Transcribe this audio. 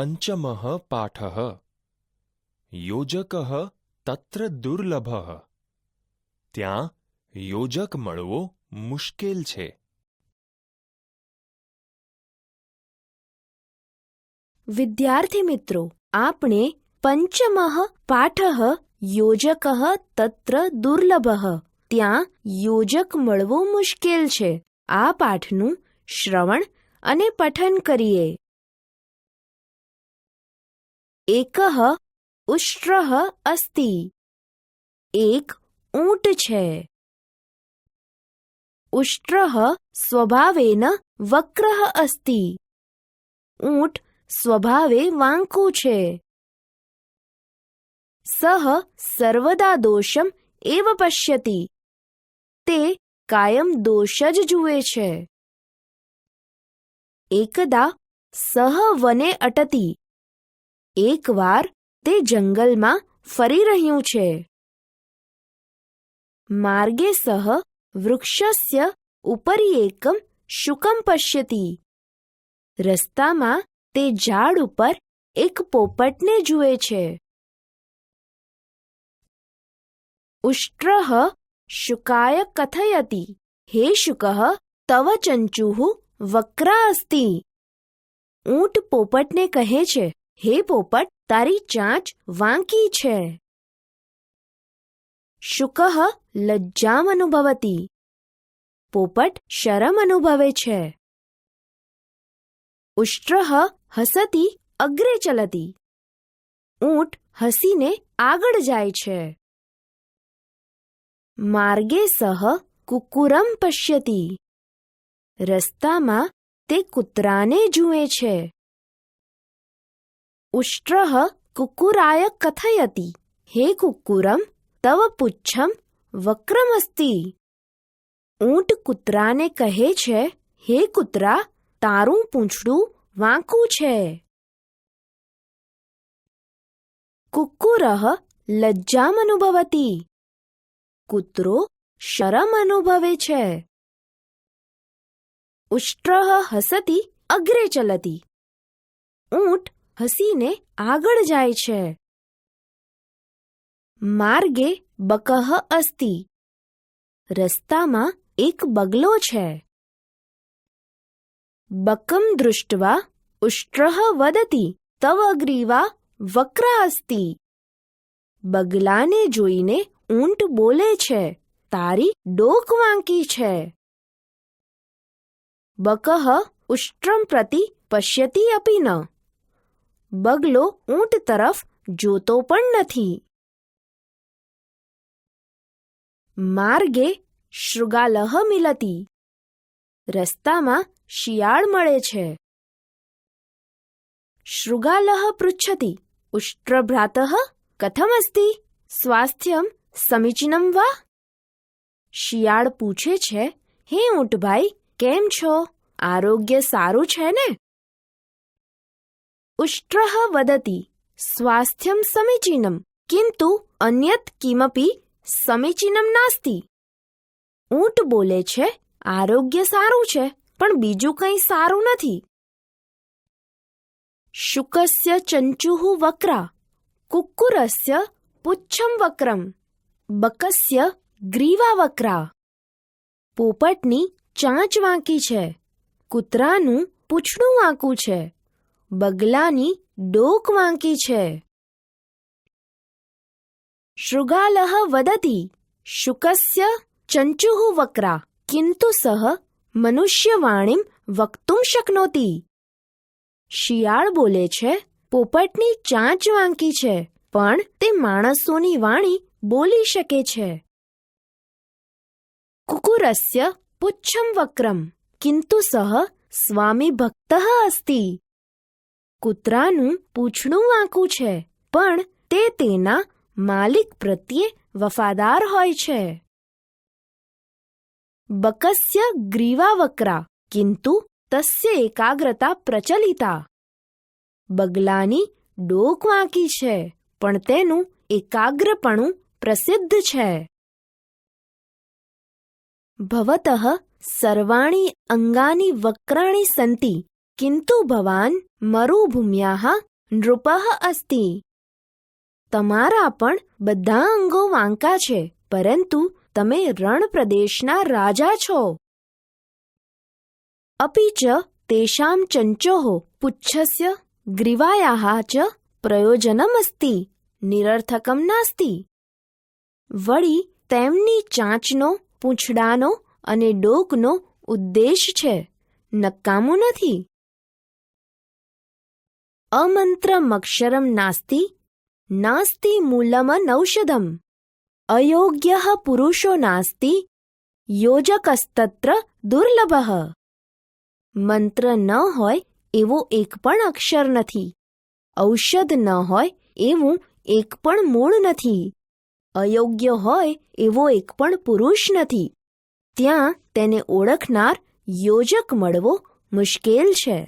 પંચમઃ પાઠ યોજક તત્ર દુર્લભ ત્યાં યોજક મળવો મુશ્કેલ છે વિદ્યાર્થી મિત્રો આપણે પંચમઃ પાઠઃ યોજક તત્ર દુર્લભઃ ત્યાં યોજક મળવો મુશ્કેલ છે આ પાઠનું શ્રવણ અને પઠન કરીએ એકઃ ઉષ્ટ્રઃ અસ્તિ. એક ઊંટ છે. ઉષ્ટ્રઃ સ્વભાવેન વક્રઃ અસ્તિ. ઊંટ સ્વભાવે વાંકું છે. સહ સર્વદા દોષમ એવ પશ્યતિ. તે કાયમ દોષ જ જુએ છે. એકદા સહ વને અટતી. એકવાર તે જંગલમાં ફરી રહ્યું છે. માર્ગે સહ વૃક્ષસ્ય ઉપરી એકમ શુકમ પશ્યતિ. રસ્તામાં તે ઝાડ ઉપર એક પોપટને જુએ છે. ઉષ્ટ્ર શુકાય કથયતિ. હે શુક, તવ ચંચુઃ વક્રા અસ્તિ. ઊંટ પોપટને કહે છે હે પોપટ, તારી ચાંચ વાંકી છે. શુક લજ્જામ અનુભવતી. પોપટ શરમ અનુભવે છે. ઉષ્ટ્ર હસતી, અગ્રે ચલતી. ઊંટ હસીને આગળ જાય છે. માર્ગે સહ કુકુરમ પશ્યતી. રસ્તામાં તે કૂતરાને જુએ છે. ઉષ્ટ્રઃ कुक्कुराय कथयति। हे कुक्कुरं तव पुच्छं વક્રમસ્તિ ઊંટ કૂતરાને કહે છે હે કૂતરા તારું પૂંછડું વાંકું છે કુક્કુરઃ લજ્જામ અનુભવતી કૂતરો શરમ અનુભવે છે ઉષ્ટ્રહ હસતી અગ્રે ચલતી ઊંટ હસીને આગળ જાય છે. માર્ગે બકહ અસ્તિ. રસ્તામાં એક બગલો છે. બકમ દૃષ્ટવા ઉષ્ટ્ર વદતી, તવ અગ્રીવા વક્રા અસ્તિ. બગલાને જોઈને ઊંટ બોલે છે, તારી ડોક વાંકી છે. બકહ ઉષ્ટ્રમ પ્રતિ પશ્યતી અપી ન. બગલો ઊંટ તરફ જોતો પણ નથી. માર્ગે શૃગાલહ મિલતી. રસ્તામાં શિયાળ મળે છે. શૃગાલહ પૃચ્છતિ. ઉષ્ટ્રભ્રાત કથમસ્તિ. સ્વાસ્થ્યમ સમીચીનમ વા? શિયાળ પૂછે છે, હે ઊંટભાઈ, કેમ છો? આરોગ્ય સારું છે ને? ઉષ્ટ્રઃ વદતી સ્વાસ્થ્યમ સમીચીનમ કિંતુ અન્યત કિમપી સમીચીનમ નાસ્તિ ઊંટ બોલે છે આરોગ્ય સારું છે પણ બીજું કંઈ સારું નથી શુકસ્ય ચંચુઃ વક્રા કુક્કુરસ્ય પુચ્છમ વક્રમ બકસ્ય ગ્રીવા વક્રા પોપટની ચાંચ વાંકી છે કૂતરાનું પૂછડું વાંકું છે બગલાની ડોક વાંકી છે. શૃગાલઃ વદતિ, શુકસ્ય ચંચુઃ વક્રા, કિંતુ સહ મનુષ્યવાણીમ વક્તુમ શક્નોતિ. શિયાળ બોલે છે, પોપટની ચાંચ વાંકી છે, પણ તે માણસોની વાણી બોલી શકે છે. કુકુરસ્ય પુચ્છમ વક્રમ, કિંતુ સહ સ્વામી ભક્ત અસ્તિ. કૂતરાનું પૂંછડું વાંકું છે, પણ તે તેના માલિક પ્રત્યે વફાદાર હોય છે. બકસ્ય ગ્રીવા વક્રા કિંતુ તસ્ય એકાગ્રતા પ્રચલિતા. બગલાની ડોક વાંકી છે, પણ તેનું એકાગ્રપણું પ્રસિદ્ધ છે. ભવતઃ સર્વાણી અંગાની વક્રાણી સંતિ કિંતુ ભવાન મરુભૂમ્યાઃ નૃપઃ અસ્તિ તમારા પણ બધા અંગો વાંકા છે પરંતુ તમે રણ પ્રદેશના રાજા છો અપી ચ તેષાં ચંચોઃ પુચ્છસ્ય ગ્રીવાયા ચ પ્રયોજનમસ્તિ નિરર્થકમ નાસ્તિ વળી તેમની ચાંચનો પૂંછડાનો અને ડોકનો ઉદ્દેશ છે નકામું નથી અમંત્રમક્ષરમ નાસ્તિ નાસ્તિ મૂલમનૌષધમ અયોગ્ય પુરુષો નાસ્તિ યોજકસ્તત્ર દુર્લભ મંત્ર ન હોય એવો એક પણ અક્ષર નથી ઔષધ ન હોય એવું એક પણ મૂળ નથી અયોગ્ય હોય એવો એક પણ પુરુષ નથી ત્યાં તેને ઓળખનાર યોજક મળવો મુશ્કેલ છે